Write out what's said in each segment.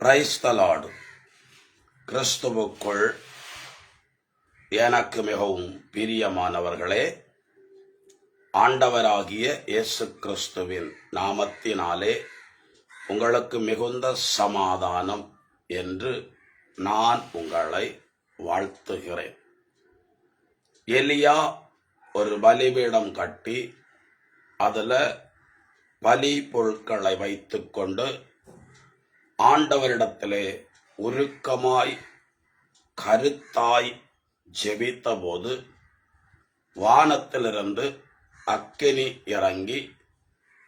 கிரைஸ்தலாடு கிறிஸ்துவுக்குள் எனக்கு மிகவும் பிரியமானவர்களே ஆண்டவராகிய இயேசு கிறிஸ்துவின் நாமத்தினாலே உங்களுக்கு மிகுந்த சமாதானம் என்று நான் உங்களை வாழ்த்துகிறேன். எலியா ஒரு பலிபீடம் கட்டி அதில் பலி பொருட்களை வைத்துக்கொண்டு ஆண்டவரிடத்திலே உருக்கமாய் கருத்தாய் ஜெபித்தபோது வானத்திலிருந்து அக்கினி இறங்கி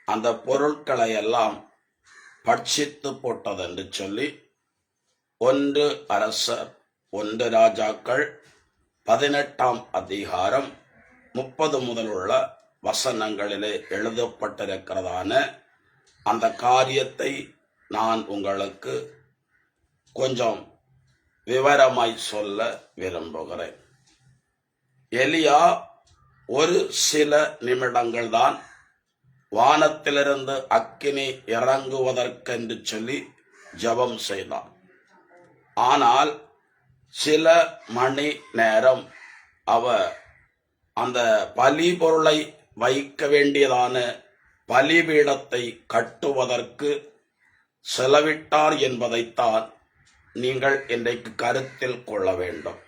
அந்த பொருட்களை எல்லாம் பட்சித்து போட்டதென்று சொல்லி ஒன்று அரசர் ஒன்று ராஜாக்கள் பதினெட்டாம் அதிகாரம் முப்பது முதலுள்ள வசனங்களிலே எழுதப்பட்டிருக்கிறதான அந்த காரியத்தை நான் உங்களுக்கு கொஞ்சம் விவரமாய் சொல்ல விரும்புகிறேன். எலியா ஒரு சில நிமிடங்கள் தான் வானத்திலிருந்து அக்கினி இறங்குவதற்கென்று சொல்லி ஜெபம் செய்தான். ஆனால் சில மணி நேரம் அவ அந்த பலி பொருளை வைக்க வேண்டியதான பலிபீடத்தை கட்டுவதற்கு செலவிட்டார் என்பதைத்தான் நீங்கள் இன்றைக்கு கருத்தில் கொள்ள வேண்டும்.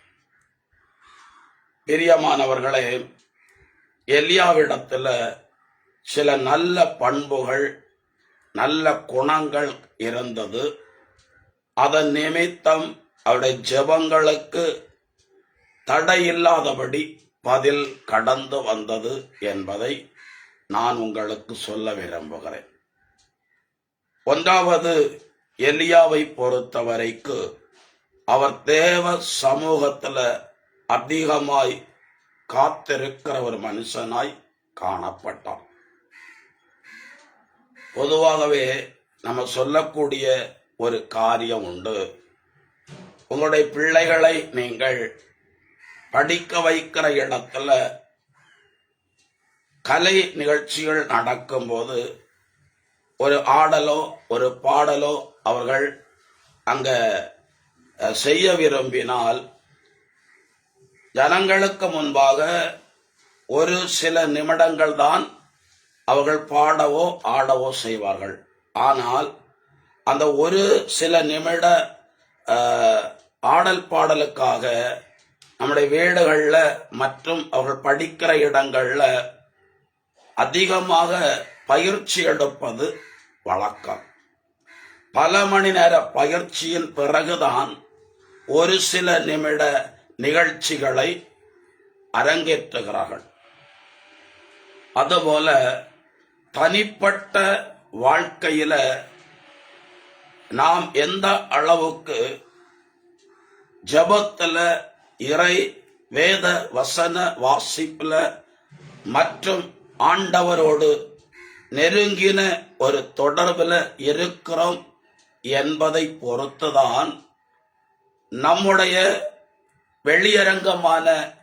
பிரியமானவர்களே எலியாவிடத்துல சில நல்ல பண்புகள் நல்ல குணங்கள் இருந்தது. அதன் நிமித்தம் அவருடைய ஜெபங்களுக்கு தடையில்லாதபடி பதில் கடந்து வந்தது என்பதை நான் உங்களுக்கு சொல்ல விரும்புகிறேன். ஒன்றாவது எலியாவை பொறுத்தவரைக்கு அவர் தேவ சமூகத்துல அதிகமாய் காத்திருக்கிற ஒரு மனுஷனாய் காணப்பட்டார் பொதுவாகவே நம்ம சொல்லக்கூடிய ஒரு காரியம் உண்டு. உங்களுடைய பிள்ளைகளை நீங்கள் படிக்க வைக்கிற இடத்துல கலை நிகழ்ச்சிகள் நடக்கும்போது ஒரு ஆடலோ ஒரு பாடலோ அவர்கள் அங்க செய்ய விரும்பினால் ஜனங்களுக்கு முன்பாக ஒரு சில நிமிடங்கள் தான் அவர்கள் பாடவோ ஆடவோ செய்வார்கள். ஆனால் அந்த ஒரு சில நிமிட ஆடல் பாடலுக்காக நம்முடைய வீடுகளில் மற்றும் அவர்கள் படிக்கிற இடங்களில் அதிகமாக பயிற்சி எடுப்பது வழக்கம். பல மணி நேர பயிற்சியின் பிறகுதான் ஒரு சில நிமிட நிகழ்ச்சிகளை அரங்கேற்றுகிறார்கள். அதுபோல தனிப்பட்ட வாழ்க்கையில நாம் எந்த அளவுக்கு ஜபத்தில் இறை வேத வசன வாசிப்பில் மற்றும் ஆண்டவரோடு நெருங்கின ஒரு தொடர்பில் இருக்கிறோம் என்பதை பொறுத்துதான் நம்முடைய வெளியரங்கமான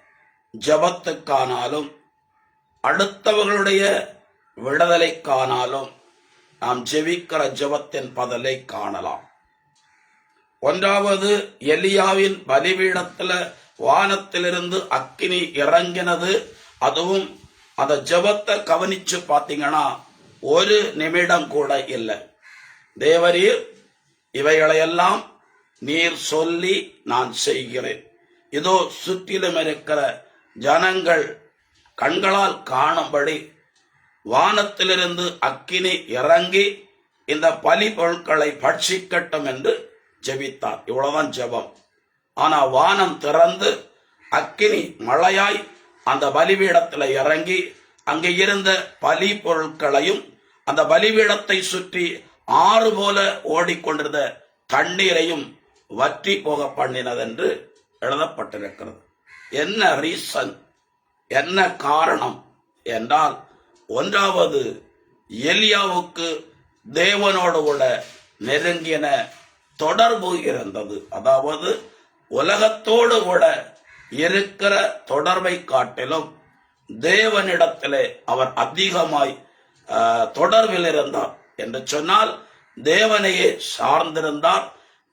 ஜபத்துக்கானாலும் அடுத்தவர்களுடைய விடுதலைக்கானாலும் நாம் ஜெபிக்கிற ஜெபத்தின் பதலை காணலாம். ஒன்றாவது எலியாவின் பலிபீடத்தில் வானத்திலிருந்து அக்கினி இறங்கினது. அதுவும் அந்த ஜெபத்தை கவனிச்சு பார்த்தீங்கன்னா ஒரு நிமிடம் கூட இல்லை. தேவரீர் இவைகளையெல்லாம் நீர் சொல்லி நான் செய்கிறேன். இதோ சுற்றிலும் இருக்கிற ஜனங்கள் கண்களால் காணும்படி வானத்திலிருந்து அக்கினி இறங்கி இந்த பலி பொருட்களை பட்சிக்கட்டும் என்று ஜெபித்தார். இவ்வளவுதான் ஜெபம். ஆனா வானம் திறந்து அக்கினி மழையாய் அந்த பலிபீடத்தில் இறங்கி அங்கே இருந்த பலி பொருட்களையும் அந்த பலிபீடத்தை சுற்றி ஆறு போல ஓடிக்கொண்டிருந்த தண்ணீரையும் வற்றி போக பண்ணினதென்று எழுதப்பட்டிருக்கிறது. என்ன ரீசன் என்ன காரணம்? என்றால் ஒன்றாவது எலியாவுக்கு தேவனோடு கூட நெருங்கின தொடர்பு இருந்தது. அதாவது உலகத்தோடு கூட இருக்கிற தொடர்பை காட்டிலும் தேவனிடத்திலே அவர் அதிகமாய் தொடர்பில் இருந்தார் என்று சொன்னால் தேவனையே சார்ந்திருந்தார்.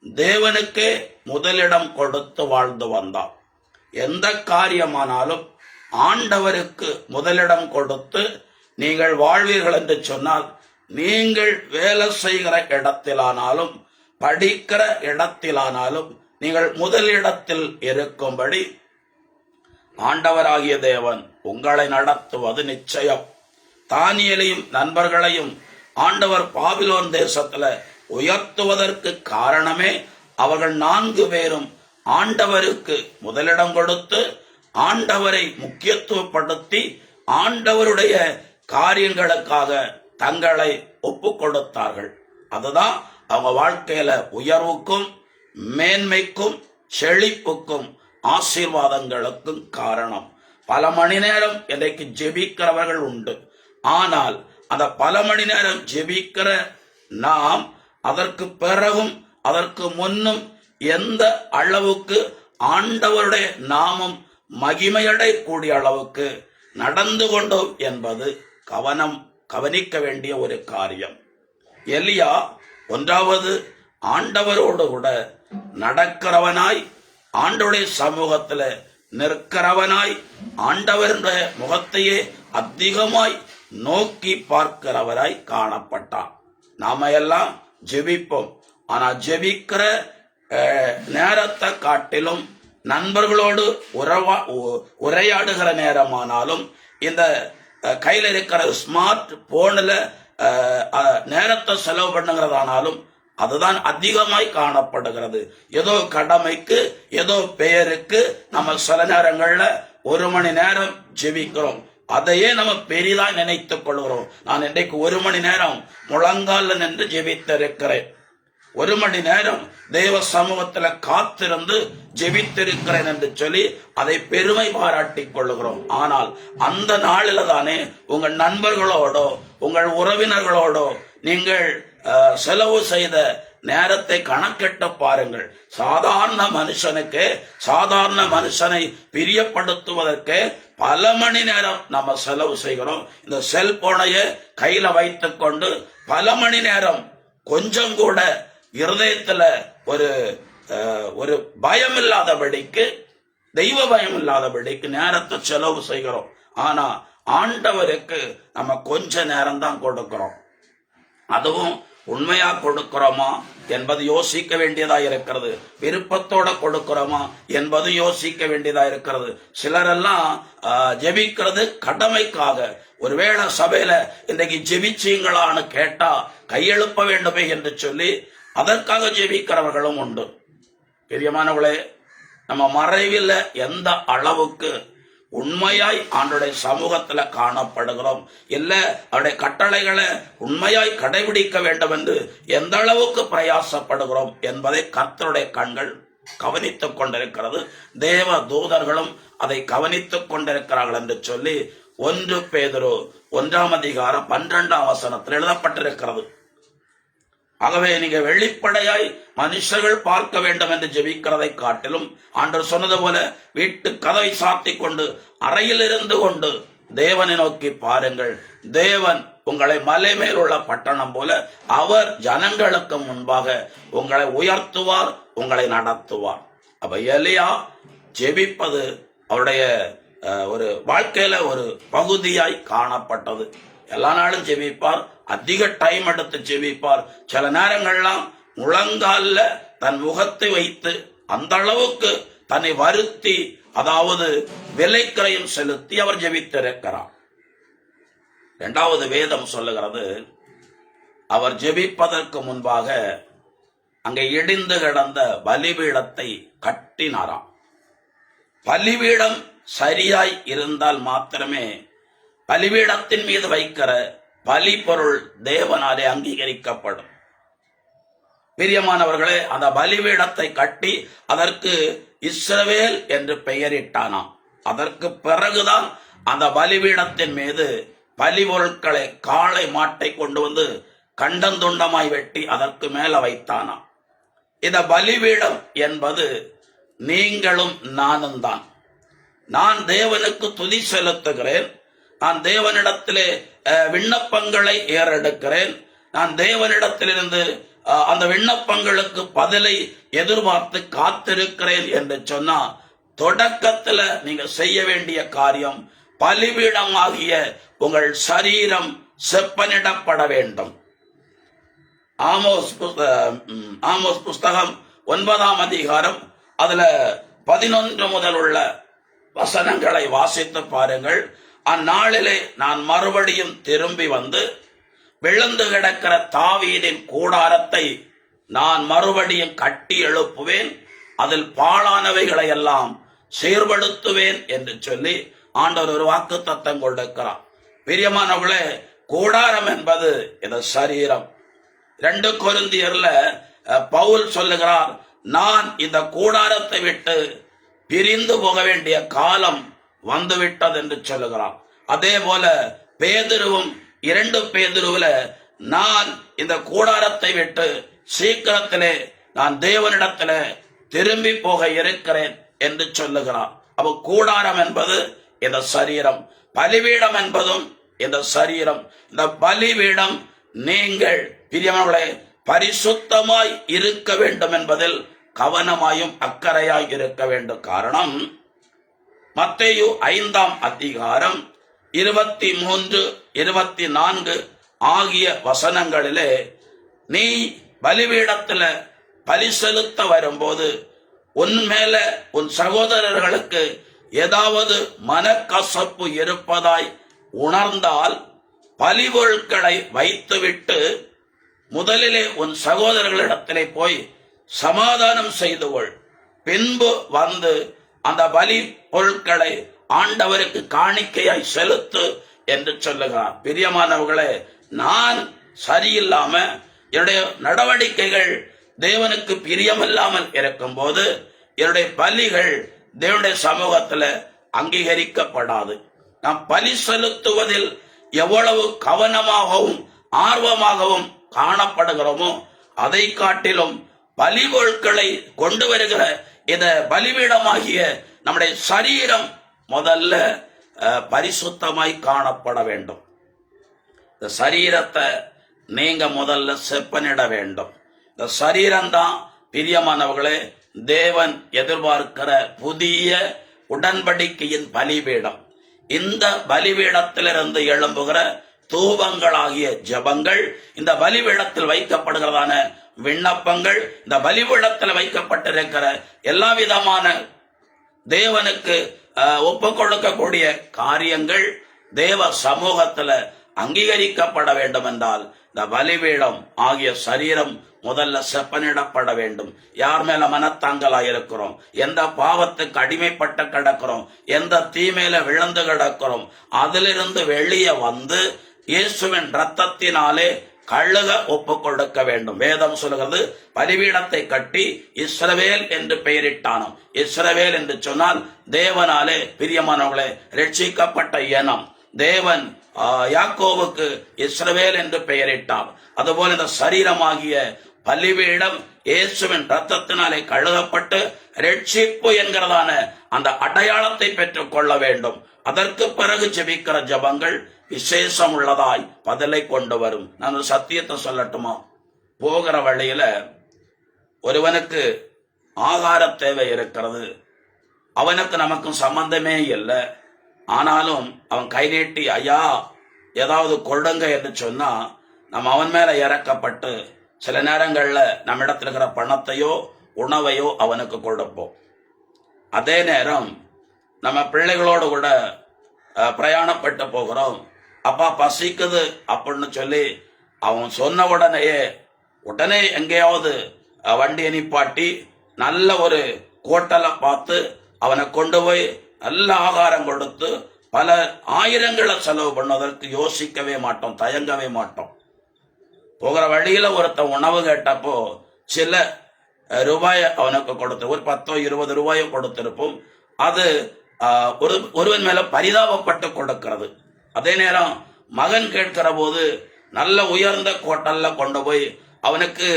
தேவனுக்கே முதலிடம் கொடுத்து வாழ்ந்து வந்தார் எந்த காரியமானாலும் ஆண்டவருக்கு முதலிடம் கொடுத்து நீங்கள் வாழ்வீர்கள் என்று சொன்னால் நீங்கள் வேலை செய்கிற இடத்திலானாலும் படிக்கிற இடத்திலானாலும் நீங்கள் முதலிடத்தில் இருக்கும்படி ஆண்டவராகிய தேவன் உங்களை நடத்துவது நிச்சயம். தானியலையும் நண்பர்களையும் ஆண்டவர் பாபிலோன் தேசத்துல உயர்த்துவதற்கு காரணமே அவர்கள் நான்கு பேரும் ஆண்டவருக்கு முதலிடம் கொடுத்து ஆண்டவரை முக்கியத்துவப்படுத்தி ஆண்டவருடைய காரியங்களுக்காக தங்களை ஒப்பு கொடுத்தார்கள் அதுதான் அவங்க வாழ்க்கையில உயர்வுக்கும் மேன்மைக்கும் செழிப்புக்கும் ஆசீர்வாதங்களுக்கும் காரணம். பல மணி நேரம் இன்றைக்கு ஜெபிக்கிறவர்கள் உண்டு. ஆனால் அந்த பல மணி நேரம் ஜெபிக்கிற நாம் அதற்கு பிறகும் அதற்கு முன்னும் எந்த அளவுக்கு ஆண்டவருடைய நாமம் மகிமையடையக்கூடிய அளவுக்கு நடந்து கொண்டோம் என்பது கவனம் கவனிக்க வேண்டிய ஒரு காரியம். எலியா ஒன்றாவது ஆண்டவரோடு கூட நடக்கிறவனாய் ஆண்டவருடைய சமூகத்தில் நிற்கிறவனாய் ஆண்டவருடைய முகத்தையே அதிகமாய் நோக்கி பார்க்கிறவராய் காணப்பட்டான். நாம எல்லாம் ஜெபிப்போம். ஆனா ஜெபிக்கிற அஹ், நேரத்தை காட்டிலும் நண்பர்களோடு உறவா உரையாடுகிற நேரமானாலும் இந்த கையில் கையில இருக்கிற ஸ்மார்ட் போனில் நேரத்தை செலவு பண்ணுகிறதானாலும் அதுதான் அதிகமாய் காணப்படுகிறது. ஏதோ கடமைக்கு ஏதோ பெயருக்கு நம்ம சில நேரங்களில் ஒரு மணி நேரம் ஜெபிக்கிறோம். அதையே நம்ம பெரிதா நினைத்துக் கொள்கிறோம். நான் இன்றைக்கு ஒரு மணி நேரம் முழங்கால நின்று ஜெபித்திருக்கிறேன். ஒரு மணி நேரம் தேவ சமூகத்துல காத்திருந்து ஜெபித்திருக்கிறேன் என்று சொல்லி அதை பெருமை பாராட்டி கொள்ளுகிறோம் ஆனால் அந்த நாளில தானே உங்கள் நண்பர்களோடோ உங்கள் உறவினர்களோடோ நீங்கள் அஹ், செலவு செய்த நேரத்தை கணக்கிட்டு பாருங்கள். சாதாரண மனுஷனுக்கு சாதாரண மனுஷனை பிரியப்படுத்துவதற்கு பல மணி நேரம் நம்ம செலவு செய்கிறோம். இந்த செல்போனையே கையில வைத்து கொண்டு பல மணி நேரம் கொஞ்சம் கூட இருதயத்துல ஒரு ஒரு பயம் இல்லாதபடிக்கு தெய்வ பயம் இல்லாதபடிக்கு நேரத்தை செலவு செய்கிறோம். ஆனா ஆண்டவருக்கு நம்ம கொஞ்ச நேரம் தான் கொடுக்கிறோம். அதுவும் உண்மையா கொடுக்கிறோமா என்பது யோசிக்க வேண்டியதா இருக்கிறது. விருப்பத்தோட கொடுக்கிறோமா என்பது யோசிக்க வேண்டியதா இருக்கிறது. சிலரெல்லாம் ஆஹ், ஜெபிக்கிறது கடமைக்காக. ஒருவேளை சபையில இன்றைக்கு ஜெபிச்சீங்களான்னு கேட்டா கையெழுப்ப வேண்டுமே என்று சொல்லி அதற்காக ஜெபிக்கிறவர்களும் உண்டு. பிரியமானவர்களே நம்ம மறைவில் எந்த அளவுக்கு உண்மையாய் ஆண்டுடைய சமூகத்துல காணப்படுகிறோம். இல்ல அவருடைய கட்டளைகளை உண்மையாய் கடைபிடிக்க வேண்டும் என்று எந்த அளவுக்கு பிரயாசப்படுகிறோம் என்பதை கர்த்தருடைய கண்கள் கவனித்துக் கொண்டிருக்கிறது. தேவ தூதர்களும் அதை கவனித்துக் கொண்டிருக்கிறார்கள் என்று சொல்லி ஒன்று பேதரோ ஒன்றாம் அதிகாரம் பன்னிரெண்டாம் வசனத்தில் எழுதப்பட்டிருக்கிறது. ஆகவே நீங்க வெளிப்படையாய் மனுஷர்கள் பார்க்க வேண்டும் என்று ஜெபிக்கிறதை காட்டிலும் ஆண்டவர் சொன்னது போல வீட்டு கதவை சாத்தி கொண்டு அறையில் இருந்து கொண்டு தேவனை நோக்கி பாருங்கள். தேவன் உங்களை மலை மேல் உள்ள பட்டணம் போல அவர் ஜனங்களுக்கு முன்பாக உங்களை உயர்த்துவார் உங்களை நடத்துவார். அப்ப எலியா ஜெபிப்பது அவருடைய ஒரு வாழ்க்கையில ஒரு பகுதியாய் காணப்பட்டது. எல்லா நாளும் ஜெபிப்பார். அதிக டைம் எடுத்து ஜெபிப்பார். சில நேரங்கள்லாம் முழங்காலில் தன் முகத்தை வைத்து அந்த அளவுக்கு தன்னை வருத்தி அதாவது விலைக்கிரயம் செலுத்தி அவர் ஜெபித்திருக்கிறார். இரண்டாவது வேதம் சொல்லுகிறது அவர் ஜெபிப்பதற்கு முன்பாக அங்கே இடிந்து கிடந்த பலிபீடத்தை கட்டினாராம். பலிபீடம் சரியாய் இருந்தால் மாத்திரமே பலிபீடத்தின் மீது வைக்கிற பலி பொருள் தேவனாலே அங்கீகரிக்கப்படும். பிரியமானவர்களே அந்த பலிபீடத்தை கட்டி அதற்கு இஸ்ரவேல் என்று பெயரிட்டானாம். அதற்கு பிறகுதான் அந்த பலிபீடத்தின் மீது பலி பொருட்களை காளை மாட்டை கொண்டு வந்து கண்டந்துண்டமாய் வெட்டி அதற்கு மேல வைத்தானாம். இந்த பலிபீடம் என்பது நீங்களும் நானும் தான் நான் தேவனுக்கு துதி செலுத்துகிறேன் நான் தேவனிடத்திலே விண்ணப்பங்களை ஏறெடுக்கிறேன். நான் தேவனிடத்திலிருந்து அஹ், அந்த விண்ணப்பங்களுக்கு பதிலை எதிர்பார்த்து காத்திருக்கிறேன் என்று சொன்னா தொடக்கத்துல நீங்க செய்ய வேண்டிய காரியம் பலிபீடமாகிய உங்கள் சரீரம் செப்பனிடப்பட வேண்டும். ஆமோஸ் ஆமோஸ் புஸ்தகம் ஒன்பதாம் அதிகாரம் அதுல பதினொன்று முதல் உள்ள வசனங்களை வாசித்து பாருங்கள். அந்நாளிலே நான் மறுபடியும் திரும்பி வந்து விழுந்து கிடக்கிற தாவீதின் கூடாரத்தை நான் மறுபடியும் கட்டி எழுப்புவேன் அதில் பாழானவைகளை எல்லாம் சீர்படுத்துவேன் என்று சொல்லி ஆண்டவர் ஒரு வாக்கு தத்தம் கொண்டிருக்கிறார் பிரியமானவர்களே கூடாரம் என்பது இந்த சரீரம். ரெண்டு கொருந்தியர்ல பவுல் சொல்லுகிறார் நான் இந்த கூடாரத்தை விட்டு பிரிந்து போக வேண்டிய காலம் வந்துவிட்டது என்று சொல்லுகிறார் அதே போல பேதுருவும் இரண்டு பேதுருவுல நான் இந்த கூடாரத்தை விட்டு சீக்கிரத்திலே நான் தேவனிடத்திலே திரும்பி போக இருக்கிறேன் என்று சொல்லுகிறார் அப்போ கூடாரம் என்பது இந்த சரீரம் பலிபீடம் என்பதும் இந்த சரீரம். இந்த பலிபீடம் நீங்கள் பிரியமர்களே பரிசுத்தமாய் இருக்க வேண்டும் என்பதில் கவனமாயும் அக்கறையாய் இருக்க வேண்டும். காரணம் மத்தையு ஐந்தாம் அதிகாரம் இருபத்தி மூன்று இருபத்தி நான்கு ஆகிய வசனங்களிலே நீ பலிபீடத்துல பலி செலுத்த வரும்போது உன் மேல உன் சகோதரர்களுக்கு ஏதாவது மனக்கசப்பு இருப்பதாய் உணர்ந்தால் பலிபொருட்களை வைத்துவிட்டு முதலிலே உன் சகோதரர்களிடத்திலே போய் சமாதானம் செய்து கொள் பின்பு வந்து அந்த பலி பொருட்களை ஆண்டவருக்கு காணிக்கையாய் செலுத்து என்று சொல்லுகிறார். பிரியமானவர்களே நான் சரியில்லாம என்னுடைய நடவடிக்கைகள் தேவனுக்கு பிரியமில்லாமல் இருக்கும்போது என்னுடைய பலிகள் தேவனுடைய சமூகத்துல அங்கீகரிக்கப்படாது. நாம் பலி செலுத்துவதில் எவ்வளவு கவனமாகவும் ஆர்வமாகவும் காணப்படுகிறோமோ அதை காட்டிலும் பலி பொருட்களை கொண்டு வருகிற இந்த பலிபீடமாகிய நம்முடைய சரீரம் முதல்ல அஹ், பரிசுத்தமாய் காணப்பட வேண்டும். இந்த சரீரத்தை நீங்க முதல்ல செப்பனிட வேண்டும். இந்த சரீரம்தான் பிரியமானவர்களே தேவன் எதிர்பார்க்கிற புதிய உடன்படிக்கையின் பலிபீடம். இந்த பலிபீடத்திலிருந்து எழும்புகிற தூபங்களாகிய ஜெபங்கள் இந்த பலிபீடத்தில் வைக்கப்படுகிறதான விண்ணப்பங்கள் இந்த பலிபீடத்தில் வைக்கப்பட்டிருக்கிற எல்லா விதமான தேவனுக்கு ஒப்பு கொடுக்கக்கூடிய காரியங்கள் தேவ சமூகத்தில் அங்கீகரிக்கப்பட வேண்டும் என்றால் இந்த பலிபீடம் ஆகிய சரீரம் முதல்ல செப்பனிடப்பட வேண்டும். யார் மேல மனத்தாங்கலா இருக்கிறோம்? எந்த பாவத்துக்கு அடிமைப்பட்டு கிடக்கிறோம்? எந்த தீமையில விழுந்து கிடக்கிறோம்? அதிலிருந்து வெளியே வந்து இயேசுவின் ரத்தத்தினாலே கழுக ஒப்பு கொடுக்க வேண்டும். வேதம் சொல்கிறது பலிபீடத்தை கட்டி இஸ்ரவேல் என்று பெயரிட்டானாம். இஸ்ரவேல் என்று சொன்னால் தேவனாலே பிரியமானவர்களே ரட்சிக்கப்பட்ட இனம். தேவன் யாக்கோவுக்கு இஸ்ரவேல் என்று பெயரிட்டார். அதுபோல இந்த சரீரமாகிய பலிபீடம் இயேசுவின் ரத்தத்தினாலே கழுகப்பட்டு ரட்சிப்பு என்கிறதான அந்த அடையாளத்தை பெற்றுக் கொள்ள வேண்டும். அதற்கு பிறகு ஜெபிக்கிற ஜெபங்கள் விசேஷம் உள்ளதாய் பதிலை கொண்டு வரும். நான் ஒரு சத்தியத்தை சொல்லட்டுமா? போகிற வழியில ஒருவனுக்கு ஆகார தேவை இருக்கிறது. அவனுக்கு நமக்கும் சம்பந்தமே இல்லை. ஆனாலும் அவன் கை நீட்டி ஐயா ஏதாவது கொடுங்க என்று சொன்னா நம்ம அவன் மேல இறக்கப்பட்டு சில நேரங்களில் நம்ம இடத்துல இருக்கிற பணத்தையோ உணவையோ அவனுக்கு கொடுப்போம். அதே நேரம் நம்ம பிள்ளைகளோடு கூட பிரயாணப்பட்டு போகிறோம். அப்பா பசிக்குது அப்படின்னு சொல்லி அவன் சொன்ன உடனேயே உடனே எங்கேயாவது வண்டியை நிப்பாட்டி நல்ல ஒரு கோட்டலை பார்த்து அவனை கொண்டு போய் நல்ல ஆகாரம் கொடுத்து பல ஆயிரங்களை செலவு பண்ணுவதற்கு யோசிக்கவே மாட்டோம் தயங்கவே மாட்டோம். போகிற வழியில் ஒருத்தன் உணவு கேட்டப்போ சில ரூபாயை அவனுக்கு கொடுத்து ஒரு பத்தோ இருபது ரூபாயோ கொடுத்திருப்போம். அது ஒரு ஒருவன் மேல பரிதாபப்பட்டு கொடுக்கிறது. அதே நேரம் மகன் கேட்கிற போது நல்ல உயர்ந்த கோட்டல்ல கொண்டு போய் அவனுக்கு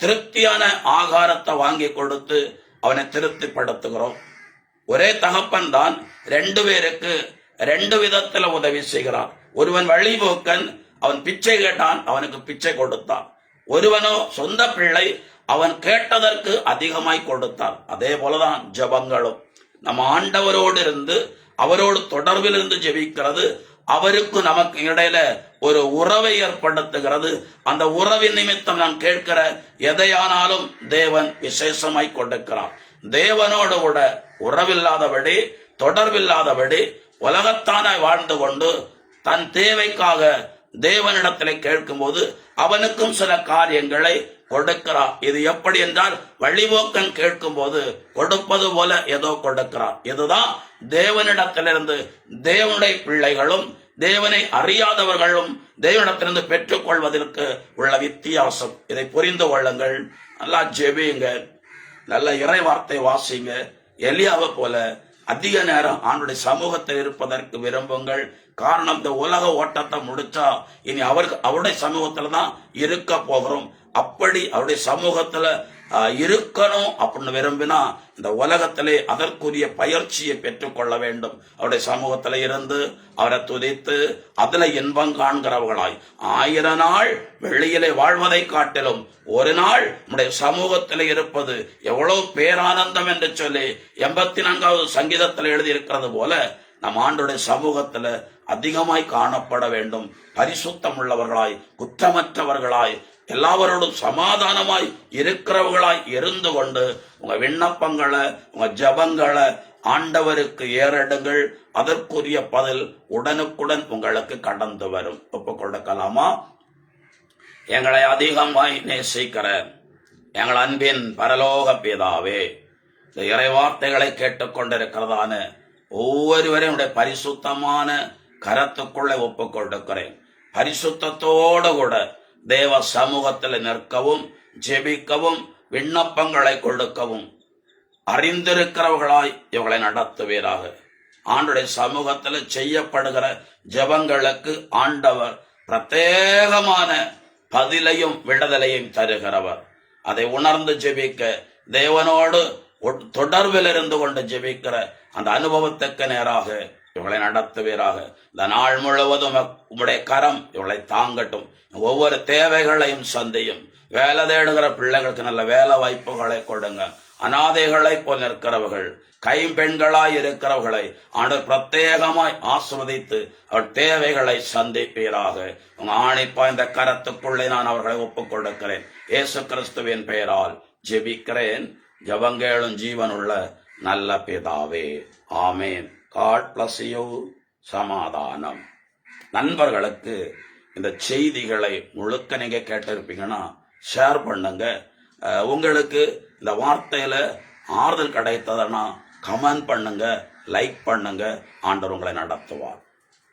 திருப்தியான ஆகாரத்தை வாங்கி கொடுத்து அவனை திருப்திப்படுத்துகிறோம். ஒரே தகப்பன் தான் ரெண்டு பேருக்கு ரெண்டு விதத்துல உதவி செய்கிறான் ஒருவன் வழிபோக்கன் அவன் பிச்சை கேட்டான் அவனுக்கு பிச்சை கொடுத்தான். ஒருவனோ சொந்த பிள்ளை அவன் கேட்டதற்கு அதிகமாய் கொடுத்தார் அதே போலதான் ஜெபங்களும். நம்ம ஆண்டவரோடு இருந்து அவரோடு தொடர்பில் இருந்து ஜெபிக்கிறது. அவருக்கு நமக்கு இடையில ஒரு உறவை ஏற்படுத்துகிறது. அந்த உறவின் நிமித்தம் நான் கேட்கிற எதையானாலும் தேவன் விசேஷமாய் கொடுக்கிறார். தேவனோடு கூட உறவில்லாதபடி தொடர்பில்லாதபடி உலகத்தானாய் வாழ்ந்து கொண்டு தன் தேவைக்காக தேவனிடத்திலே கேட்கும்போது அவனுக்கும் சில காரியங்களை கொடுக்கிறார். இது எப்படி என்றால் வழிபோக்கன் கேட்கும்போது கொடுப்பது போல ஏதோ கொடுக்கிறார். இதுதான் தேவனிடத்திலிருந்து தேவனுடைய பிள்ளைகளும் தேவனை அறியாதவர்களும் தேவனிடத்திலிருந்து பெற்றுக்கொள்வதற்கு உள்ள வித்தியாசம். இதை புரிந்து கொள்ளுங்கள். நல்லா ஜெபியுங்க. நல்ல இறை வார்த்தை வாசிங்க. எலியாவை போல அதிக நேரம் ஆண்டுடைய சமூகத்தில் இருப்பதற்கு விரும்புங்கள். காரணம் இந்த உலக ஓட்டத்தை முடிச்சா இனி அவருக்கு அவருடைய சமூகத்துல தான் இருக்க போகிறோம். அப்படி அவருடைய சமூகத்துல இருக்கணும் அப்படின்னு விரும்பினா இந்த உலகத்திலே அதற்குரிய பயிற்சியை பெற்றுக்கொள்ள வேண்டும். அவருடைய சமூகத்தில் இருந்து அவரை துதித்து அதுல இன்பம் காண்கிறவர்களாய் ஆயிரம் நாள் வெளியிலே வாழ்வதை காட்டிலும் ஒரு நாள் நம்முடைய சமூகத்தில் இருப்பது எவ்வளவு பேரானந்தம் என்று சொல்லி எண்பத்தி நான்காவது சங்கீதத்தில் எழுதியிருக்கிறது போல நம் ஆண்டுடைய சமூகத்துல அதிகமாய் காணப்பட வேண்டும். பரிசுத்தம் உள்ளவர்களாய் குற்றமற்றவர்களாய் எல்லாவரோடும் சமாதானமாய் இருக்கிறவர்களாய் இருந்து கொண்டு உங்க விண்ணப்பங்களை உங்க ஜபங்களை ஆண்டவருக்கு ஏறெடுங்கள். அதற்குரிய பதில் உடனுக்குடன் உங்களுக்கு கடந்து வரும். ஒப்பு கொடுக்கலாமா? எங்களை அதிகமாய் நேசிக்கிற எங்கள் அன்பின் பரலோக பிதாவே இந்த இறைவார்த்தைகளை கேட்டுக்கொண்டிருக்கிறதான ஒவ்வொருவரையும் உடைய பரிசுத்தமான கரத்துக்குள்ளே ஒப்பு கொடுக்கிறேன். பரிசுத்தத்தோடு கூட தேவ சமூகத்தில் நிற்கவும் ஜெபிக்கவும் விண்ணப்பங்களை கொடுக்கவும். அறிந்திருக்கிறவர்களாய் இவங்களை நடத்துவீராக. ஆண்டுடைய சமூகத்தில் செய்யப்படுகிற ஜெபங்களுக்கு ஆண்டவர் பிரத்யேகமான பதிலையும் விடுதலையும் தருகிறவர். அதை உணர்ந்து ஜெபிக்க தேவனோடு ஒட்- தொடர்பில் இருந்து கொண்டு ஜெபிக்கிற அந்த அனுபவத்துக்கு நேராக இவளை நடத்துவீராக. இந்த நாள் முழுவதும் உம்முடைய கரம் இவளை தாங்கட்டும். ஒவ்வொரு தேவைகளையும் சந்தையும். வேலை தேடுகிற பிள்ளைகளுக்கு நல்ல வேலை வாய்ப்புகளை கொடுங்க. அனாதைகளை போல் நிற்கிறவர்கள் கைம்பெண்களாய் இருக்கிறவர்களை ஆண்டவர் பிரத்யேகமாய் ஆஸ்வதித்து அவர் தேவைகளை சந்திப்பீராக. உங்க ஆணிப்பா இந்த கரத்துக்குள்ளே நான் அவர்களை ஒப்புக் கொடுக்கிறேன் இயேசு கிறிஸ்துவின் பெயரால் ஜெபிக்கிறேன். ஜபங்கேளும் ஜீவனுள்ள நல்ல பிதாவே. ஆமேன். காட் பிளஸ் யூ சமாதானம். நண்பர்களுக்கு இந்த செய்திகளை முழுக்க நீங்க கேட்டிருப்பீங்கன்னா ஷேர் பண்ணுங்க. உங்களுக்கு இந்த வார்த்தையில ஆறுதல் கிடைத்ததுன்னா கமெண்ட் பண்ணுங்க லைக் பண்ணுங்க. ஆண்டவர் உங்களை நடத்துவார்.